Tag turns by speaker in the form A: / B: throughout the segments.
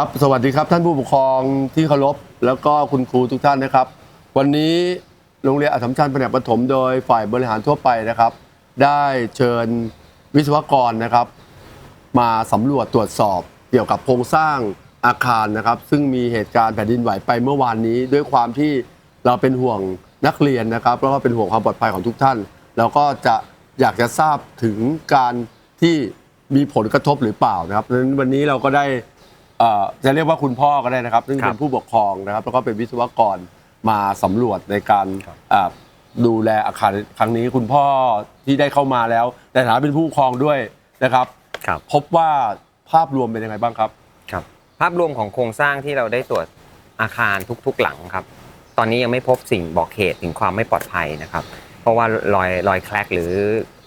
A: ครับสวัสดีครับท่านผู้ปกครองที่เคารพแล้วก็คุณครูทุกท่านนะครับ วันนี้โรงเรียนอัสสัมชัญแผนกประถมโดยฝ่ายบริหารทั่วไปนะครับ ได้เชิญวิศวกรนะครับ มาสำรวจตรวจสอบเกี่ยวกับโครงสร้างอาคารนะครับ ซึ่งมีเหตุการณ์แผ่นดินไหวไปเมื่อวานนี้ด้วยความที่เราเป็นห่วงนักเรียนนะครับแล้วก็เป็นห่วงความปลอดภัยของทุกท่านแล้วก็จะอยากจะทราบถึงการที่มีผลกระทบหรือเปล่านะครับเพราะฉะนั้นวันนี้เราก็ได้ เอ่อจะเรียกว่าคุณพ่อก็ได้นะครับ ซึ่ง
B: ครั
A: เป็
B: บ
A: นผู้ปกครองนะครับ แล้วก็เป็นวิศวกรมาสำรวจในการอ่าดูแลอาคารครั้งนี้คุณพ่อที่ได้เข้ามาแล้วในฐานะเป็นผู้ปกครองด้วยนะครับ
B: ครับ
A: พบว่าภาพรวมเป็นยังไงบ้างครับ
B: ครับ ภาพรวมของโครงสร้างที่เราได้ตรวจอาคารทุกๆหลังครับ ตอนนี้ยังไม่พบสิ่งบอกเหตุถึงความไม่ปลอดภัยนะครับ เพราะว่ารอยรอยแคลกหรือ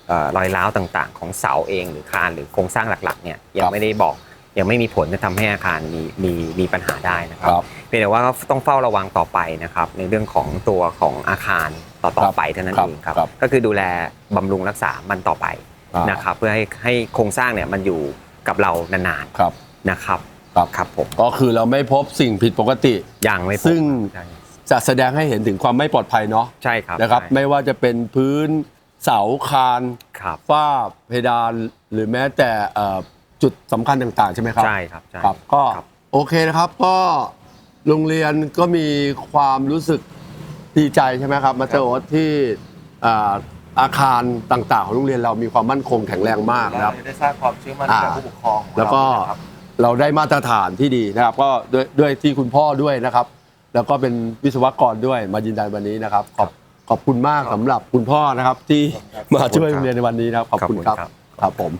B: เอ่อรอยร้าวต่างๆ ของเสาเองหรือคานหรือโครงสร้างหลักๆเนี่ยยั
A: ค
B: ง
A: รับ
B: ไม่ได้บอก ยังไม่มีผลจะทำให้อาคารมีมีมีปัญหาได้นะครับ
A: ครับ
B: เพียงแต่ว่าต้องเฝ้าระวังต่อไปนะครับ ในเรื่องของตัวของอาคารต่อ
A: ครั
B: ต่อบไปเท่านั้น
A: ครับ
B: เองครับ
A: ครับ
B: ก็คือดูแลบำรุงรักษามันต่อไป
A: อ่าน
B: นะครับเพื่อให้ให้โครงสร้างเนี่ยมันอยู่กับเรานาน
A: ครับ
B: ๆนะครับ
A: ครับ
B: ครับผม
A: ก็คือเราไม่พบสิ่งผิดปกติ
B: ยังไม่พบ
A: ซึ่ง
B: ใช่
A: จะแสดงให้เห็นถึงความไม่ปลอดภัยเนาะ
B: ใช่ครับ
A: นะครับ
B: ใช่
A: ไม่ว่าจะเป็นพื้นเสาคาน
B: ครับ
A: ฝ้าเพดานหรือแม้แต่เอ่อ จุดสำคัญต่างๆ ใช่ไหมครับ
B: ใช่ครับใช่
A: ครับก็
B: ครับ
A: โอเคนะครับก็โรงเรียนก็มีความรู้สึกดีใจใช่ไหมครับมาเตอร์โอ๊ตที่อ่าอาคารต่างๆ ของโรงเรียนเรามีความมั่นคงแข็งแรงมากนะครับ
C: เราจะได้สร้างความเชื่อมั่นให้กับ
A: อ่า
C: ผู้ปกครองของ
A: แล้วก็
C: เรานะครับ
A: เราได้มาตรฐานที่ดีนะครับ ก็ด้วยด้วยที่คุณพ่อด้วยนะครับ แล้วก็เป็นวิศวกรด้วยมายืนยันวันนี้นะครับ ขอบขอบคุณมากสำหรับคุณพ่อนะครับที่มาช่วยโรงเรียนในวันนี้นะครับขอบคุณครับ
B: ขอบคุณครับ
A: ครับผม